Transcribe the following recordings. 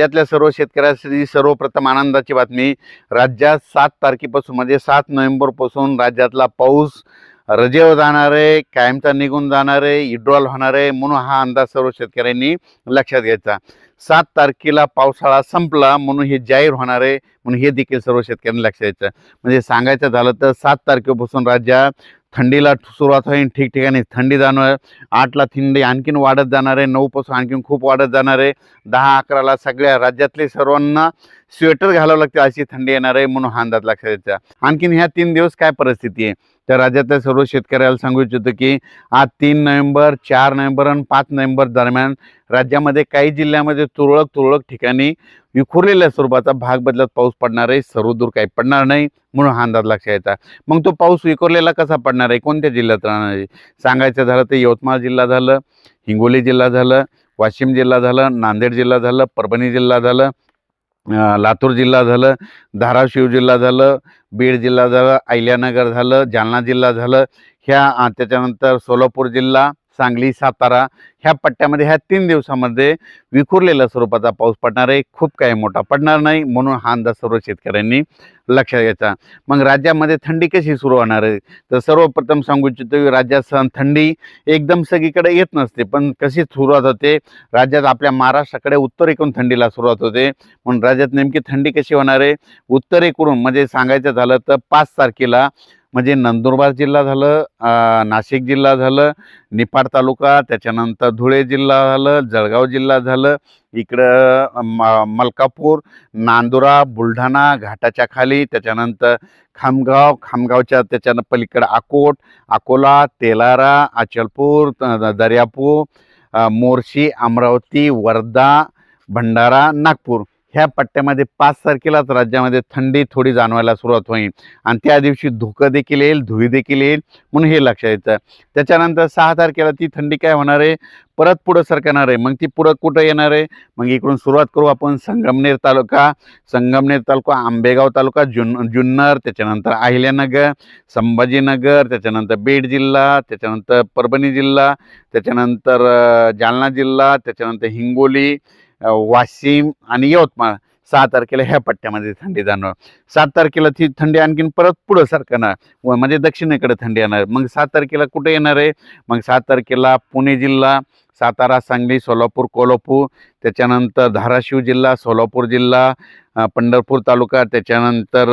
राज्यातल्या सर्व शेतकऱ्यांसाठी सर्वप्रथम आनंदाची बातमी. राज्यात सात तारखेपासून म्हणजे सात नोव्हेंबरपासून राज्यातला पाऊस रजेवर जाणार आहे कायमचा निघून जाणार आहे इड्रॉल होणार आहे म्हणून हा अंदाज सर्व शेतकऱ्यांनी लक्षात घ्यायचा. सात तारखेला पावसाळा संपला म्हणून हे जाहीर होणार आहे म्हणून हे देखील सर्व शेतकऱ्यांनी लक्षात घ्यायचं. म्हणजे सांगायचं झालं तर सात तारखेपासून राज्यात थंडीला सुरुवात होईल ठिकठिकाणी थंडी जाणार आठला थंडी आणखीन वाढत जाणार आहे नऊपासून आणखीन खूप वाढत जाणार आहे. दहा अकराला सगळ्या राज्यातले सर्वांना स्वेटर घालावं लागते अशी थंडी येणार आहे म्हणून हा अंदाज लक्षात द्यायचा आणखीन ह्या तीन दिवस काय परिस्थिती आहे? तर राज्यातल्या सर्व शेतकऱ्याला सांगू इच्छितो की आज तीन नोव्हेंबर चार नोव्हेंबर आणि पाच नोव्हेंबर दरम्यान राज्यामध्ये काही जिल्ह्यामध्ये तुरळक तुरळक ठिकाणी विखुरलेल्या स्वरूपाचा भाग बदलत पाऊस पडणार आहे. सर्वदूर काही पडणार नाही म्हणून हा अंदाज लक्षात यायचा मग तो पाऊस विखुरलेला कसा पडणार आहे? कोणत्या जिल्ह्यात राहणार आहे? सांगायचं झालं तर यवतमाळ जिल्हा झालं हिंगोली जिल्हा झालं वाशिम जिल्हा झालं नांदेड जिल्हा झालं परभणी जिल्हा झालं लातूर जिल्हा झालं धाराशिव जिल्हा झालं बीड जिल्हा झालं अहिल्यानगर झालं जालना जिल्हा झालं. ह्या त्याच्यानंतर सोलापूर जिल्हा सांगली सातारा ह्या पट्ट्यामध्ये ह्या तीन दिवसामध्ये विखुरलेल्या स्वरूपाचा पाऊस पडणार आहे खूप काही मोठा पडणार नाही म्हणून हा अंदाज सर्व शेतकऱ्यांनी लक्षात घ्यायचा. मग राज्यामध्ये थंडी कशी सुरू होणार आहे? तर सर्वप्रथम सांगू इच्छितो राज्यात सण थंडी एकदम सगळीकडे येत नसते पण कशी सुरुवात होते? राज्यात आपल्या महाराष्ट्राकडे उत्तरेकडून थंडीला सुरुवात होते. म्हणून राज्यात नेमकी थंडी कशी होणार आहे? उत्तरेकडून म्हणजे सांगायचं झालं तर पाच तारखेला म्हणजे नंदुरबार जिल्हा झालं नाशिक जिल्हा झालं निपाड तालुका त्याच्यानंतर धुळे जिल्हा झालं जळगाव जिल्हा झालं इकडं म मलकापूर नांदुरा बुलढाणा घाटाच्या खाली त्याच्यानंतर खामगाव खामगावच्या त्याच्यानं पलीकडं अकोट अकोला तेलारा अचलपूर दर्यापूर मोर्शी अमरावती वर्धा भंडारा नागपूर. ह्या पट्ट्यामध्ये पाच तारखेलाच राज्यामध्ये थंडी थोडी जाणवायला सुरुवात होईल. आणि त्या दिवशी धुकं देखील येईल धुई देखील येईल म्हणून हे लक्षात यायचं त्याच्यानंतर सहा तारखेला ती थंडी काय होणार आहे? परत पुढं सरकणार आहे. मग ती पुढं कुठं येणार आहे? मग इकडून सुरुवात करू आपण संगमनेर तालुका. संगमनेर तालुका आंबेगाव तालुका जुन जुन्नर त्याच्यानंतर अहिल्यानगर संभाजीनगर त्याच्यानंतर बीड जिल्हा त्याच्यानंतर परभणी जिल्हा त्याच्यानंतर जालना जिल्हा त्याच्यानंतर हिंगोली वाशिम आणि यवतमाळ. सहा तारखेला ह्या पट्ट्यामध्ये थंडी जाणार. सात तारखेला ती थंडी आणखीन परत पुढं सरकणार. व म्हणजे दक्षिणेकडे थंडी येणार. मग सात तारखेला कुठे येणार आहे? मग सात तारखेला पुणे जिल्हा सातारा सांगली सोलापूर कोल्हापूर. त्याच्यानंतर धाराशिव जिल्हा सोलापूर जिल्हा पंढरपूर तालुका. त्याच्यानंतर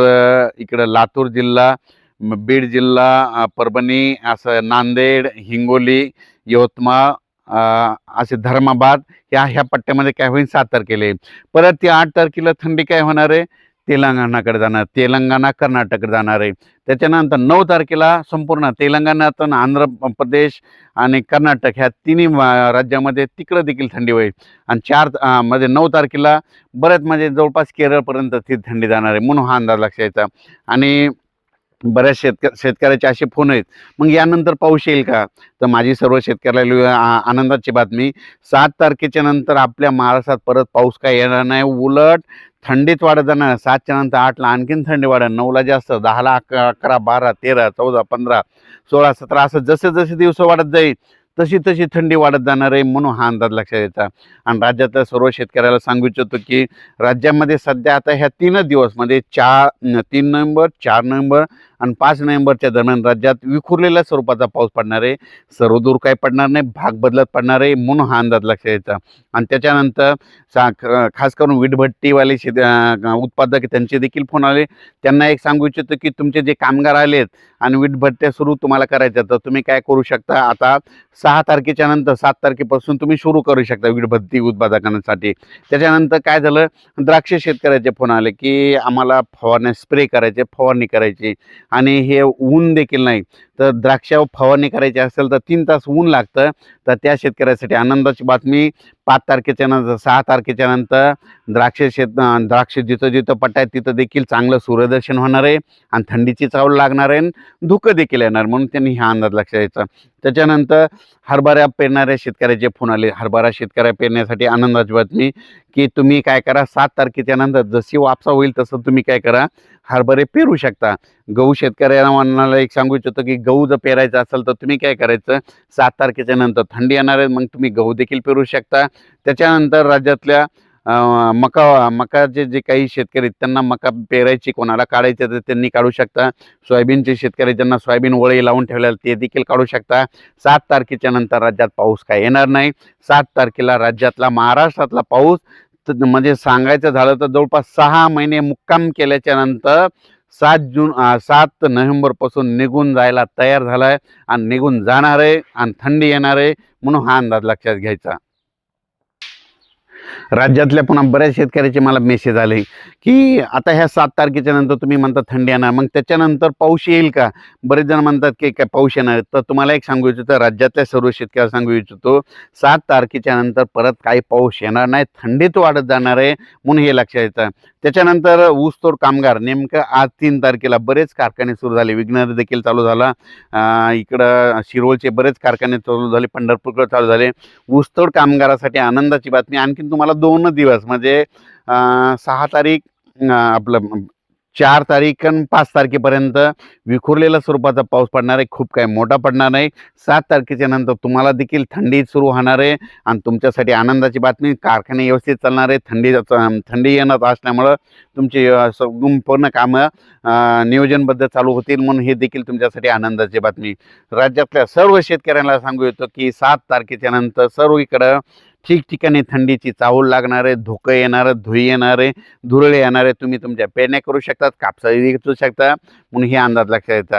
इकडं लातूर जिल्हा बीड जिल्हा परभणी असं नांदेड हिंगोली यवतमाळ असे धर्माबाद या ह्या पट्ट्यामध्ये काय होईल सात तारखेला येईल परत ती आठ तारखेला थंडी काय होणार आहे? तेलंगणाकडे जाणार. तेलंगणा कर्नाटककडे जाणार आहे. त्याच्यानंतर नऊ तारखेला संपूर्ण तेलंगणातून आंध्र प्रदेश आणि कर्नाटक ह्या तिन्ही राज्यामध्ये तिकडं देखील थंडी होईल. आणि चार म्हणजे नऊ तारखेला बऱ्याच म्हणजे जवळपास केरळपर्यंत ती थंडी जाणार आहे. म्हणून हा अंदाज लक्षात यायचा आणि बऱ्याच शेतक शेतकऱ्याचे असे फोन आहेत. मग यानंतर पाऊस येईल का? तर माझी सर्व शेतकऱ्याला आनंदाची बातमी. सात तारखेच्या नंतर आपल्या महाराष्ट्रात परत पाऊस काय येणार नाही. उलट थंडीत वाढत जाणार. सातच्या नंतर आठला आणखीन थंडी वाढेल. नऊला जास्त दहाला अकरा अकरा बारा तेरा चौदा पंधरा सोळा सतरा असं जसे जसे दिवस वाढत जाईल तशी तशी थंडी वाढत जाणार आहे म्हणून हा अंदाज लक्षात येतात आणि राज्यातल्या सर्व शेतकऱ्याला सांगू इच्छितो की राज्यामध्ये सध्या आता ह्या तीनच दिवस म्हणजे चार तीन नोव्हेंबर चार नोव्हेंबर आणि पाच नोव्हेंबरच्या दरम्यान राज्यात विखुरलेल्या स्वरूपाचा पाऊस पडणार आहे. सर्वदूर काही पडणार नाही भाग बदलत पडणार आहे म्हणून हा अंदाज लक्षात यायचा आणि त्याच्यानंतर सा ख- खास करून वीटभट्टीवाले शेत उत्पादक त्यांचे देखील फोन आले. त्यांना एक सांगू इच्छितो की तुमचे जे कामगार आलेत आणि वीटभट्ट्या सुरू तुम्हाला करायच्या तर तुम्ही काय करू शकता? आता सहा तारखेच्या नंतर सात तारखेपासून तुम्ही सुरू करू शकता वीटभट्टी उत्पादकांसाठी. त्याच्यानंतर काय झालं? द्राक्ष शेतकऱ्याचे फोन आले की आम्हाला फवारण्या स्प्रे करायचे फवारणी करायची. आणि हे ऊन देखील नाही. तर द्राक्षावर फवारणी करायची असेल तर तीन तास ऊन लागतं. तर त्या शेतकऱ्यासाठी आनंदाची बातमी. पाच तारखेच्या नंतर सहा तारखेच्या नंतर द्राक्ष शेत द्राक्ष जिथं जिथं पट्टा आहे तिथं देखील चांगलं सूर्यदर्शन होणार आहे आणि थंडीची चावल लागणार आहे आणि धुकं देखील येणार म्हणून त्यांनी हा अंदाज लक्षात द्यायचा त्याच्यानंतर हरभऱ्या पेरणाऱ्या शेतकऱ्याचे फोन आले हरभरा शेतकऱ्या पेरण्यासाठी आनंदाची बातमी की तुम्ही काय करा सात तारखेच्या नंतर जशी वापसा होईल तसं तुम्ही काय करा हरभरे पेरू शकता. गहू शेतकऱ्यांना एक सांगू इच्छितो की गहू जर पेरायचा असेल तर तुम्ही काय करायचं सात तारखेच्या नंतर थंडी येणार आहे मग तुम्ही गहू देखील पेरू शकता. त्याच्यानंतर राज्यातल्या मका मकाचे जे काही शेतकरी आहेत, त्यांना मका पेरायची कोणाला काढायचे तर त्यांनी काढू शकता. सोयाबीनचे शेतकरी ज्यांना सोयाबीन वळी लावून ठेवलेलं ते देखील काढू शकता. सात तारखेच्या नंतर राज्यात पाऊस काय येणार नाही. सात तारखेला राज्यातला महाराष्ट्रातला पाऊस म्हणजे सांगायचं झालं तर जवळपास सहा महिने मुक्काम केल्याच्यानंतर सात जून सात नोव्हेंबरपासून निघून जायला तयार झालाय आणि निघून जाणार आहे आणि थंडी येणार आहे म्हणून हा अंदाज लक्षात घ्यायचा. राज्यातल्या पुन्हा बऱ्याच शेतकऱ्याचे मला मेसेज आले की आता ह्या सात तारखेच्या नंतर तुम्ही म्हणता थंडी येणार मग त्याच्यानंतर पाऊस येईल का? बरेच जण म्हणतात की काय पाऊस येणार तर तुम्हाला एक सांगू इच्छितो राज्यातल्या सर्व शेतकऱ्याला सांगू इच्छितो सात तारखेच्या नंतर परत काही पाऊस येणार नाही थंडीत वाढत जाणार आहे म्हणून हे लक्षात येतं. त्याच्यानंतर ऊसतोड कामगार नेमकं आज तीन तारखेला बरेच कारखाने सुरू झाले. विघ्नर देखील चालू झाला. इकडं शिरोळचे बरेच कारखाने चालू झाले पंढरपूरकडे चालू झाले. ऊसतोड कामगारासाठी आनंदाची बातमी. आणखीन तुम्हाला दोन दिवस म्हणजे सहा तारीख आपलं चार तारीख आणि पाच तारखेपर्यंत विखुरलेल्या स्वरूपाचा पाऊस पडणार आहे खूप काही मोठा पडणार नाही. सात तारखेच्या नंतर तुम्हाला देखील थंडी सुरू होणार आहे आणि तुमच्यासाठी आनंदाची बातमी कारखाने व्यवस्थित चालणार आहे थंडी थंडी येणार असल्यामुळं तुमची संपूर्ण कामं नियोजनबद्ध चालू होतील म्हणून हे देखील तुमच्यासाठी आनंदाची बातमी. राज्यातल्या सर्व शेतकऱ्यांना सांगू येतो की सात तारखेच्या नंतर सर्व इकडं ठिकठिकाणी थंडीची चाहूल लागणार आहे धुकं येणार आहे धुई येणार आहे धुरळे येणार आहे तुम्ही तुमच्या पेरण्या करू शकतात कापसाही विकू शकता. म्हणून हे अंदाज लक्षात येतात